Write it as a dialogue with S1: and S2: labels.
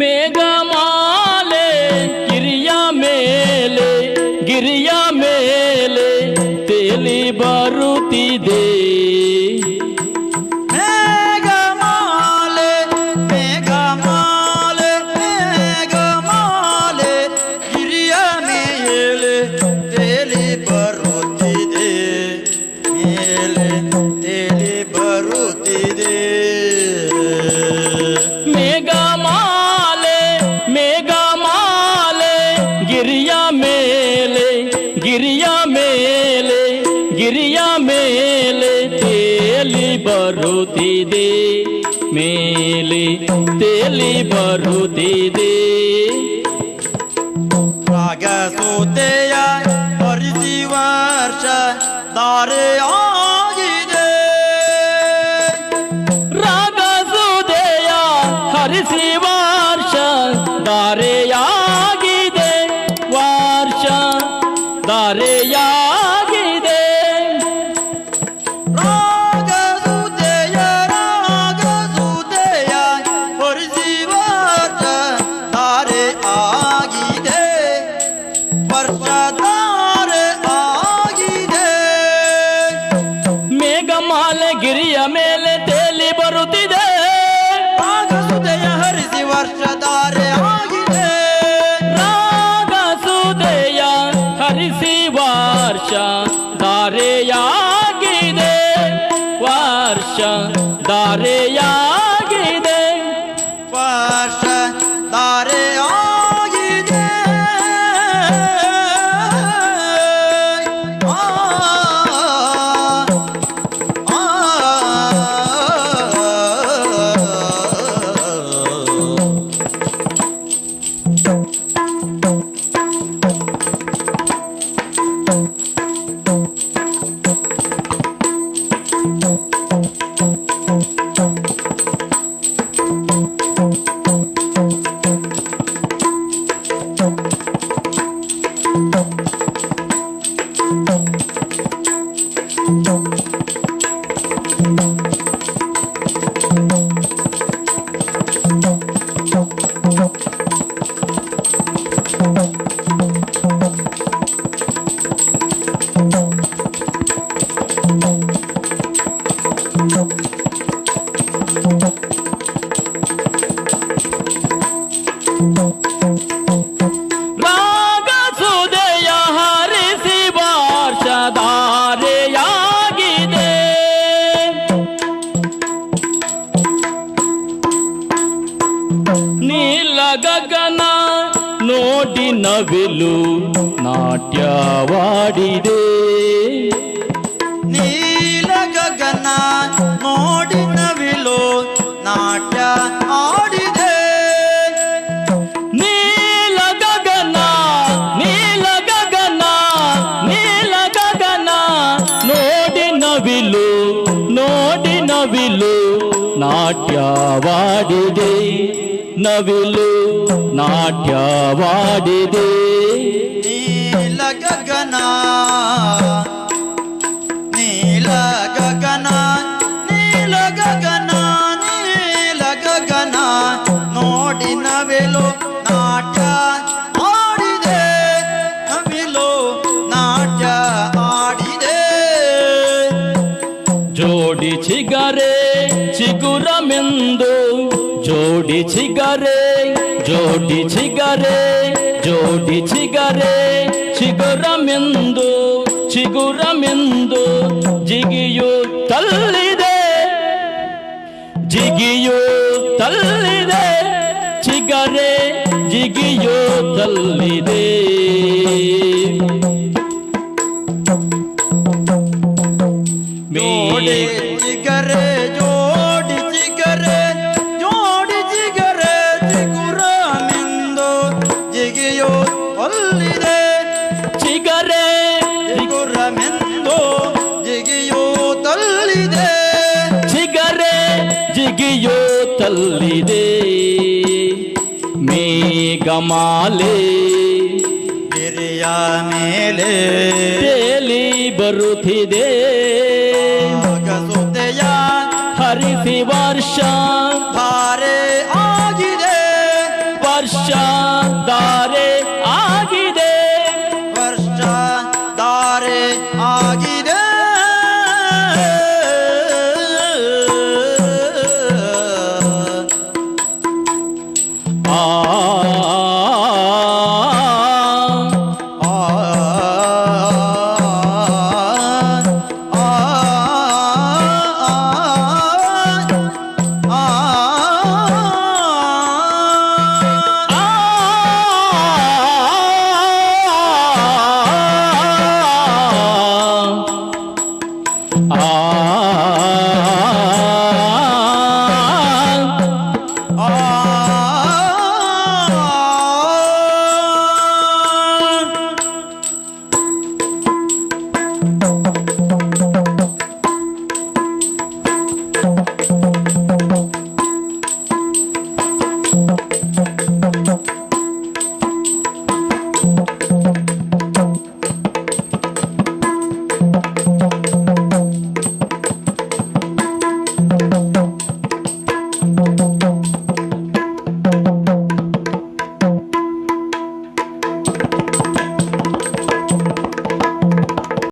S1: மேகமாலே கிரியா மேலே கிரியா மேலே தேலி பருத்தி
S2: தே மேலே தேலி ಗಿರಿಯ ಮೇಲೆ ತೇಲಿ ಬರುತ್ತಿದೆ ಮೇಲೆ ತೇಲಿ ಬರುತ್ತಿದೆ ರಾಗಸೂತೆಯ ಹರಿಸಿ ವರ್ಷ ತಾರೆ ಆಗಿದೆ
S1: ರಾಗಸುದೆಯ ಹರಿಸಿ ವಾರ್ಷ ದಾರೆಯಾಗಿದೆ ಗಿರಿಯ ಮೇಲೆ ತೇಲಿ ಬರುತ್ತಿದೆ.
S2: ರಾಗಸುದಯ ಹರಿಸಿ ವರ್ಷಧಾರೆ ಆಗಿದೆ.
S1: ರಾಗಸುದೆಯ ಹರಿಸಿ ವಾರ್ಷ ದಾರೆಯಾಗಿದೆ. ವಾರ್ಷ ದಾರೆಯಾಗಿದೆ dong. ಗಗನ ನೋಡಿ ನವಿಲು ನಾಟ್ಯವಾಡಿದೆ.
S2: ನೀಲ ಗಗನ ನೋಡಿ ನವಿಲು ನಾಟ್ಯ ಆಡಿದೆ
S1: ನೀಲ ಗಗನ ನೀಲ ಗಗನ ನೀಲ ಗಗನ ನೋಡಿ ನವಿಲು ನೋಡಿ ನವಿಲು ನಾಟ್ಯವಾಡಿದೆ.
S2: నవిలు నాట్యవాడిదే.
S1: ಜೋಡಿ ಚಿಗರೆ ಜೋಡಿ ಚಿಗರೆ ಜೋಡಿ ಚಿಗರೆ ಚಿಗುರಮೆಂದು ಚಿಗುರಮೆಂದು ಜಿಗಿಯು ತಲ್ಲಿದೆ ಜಿಗಿಯು ತಲ್ಲಿದೆ ಚಿಗರೆ ಜಿಗಿಯು ತಲ್ಲಿದೆ
S2: ಜೋಡಿ
S1: ತಲ್ಲಿದೆ ಮೇಘಮಾಲೆ
S2: ಗಿರಿಯ ಮೇಲೆ
S1: ತೇಲಿ ಬರುತ್ತಿದೆ
S2: ಆಗಸುತ್ತೆಯ
S1: ಹರಿಸಿ ವರ್ಷ
S2: ಧಾರೆ ಆಗಿದೆ
S1: ಸ್ಪರ್ಶ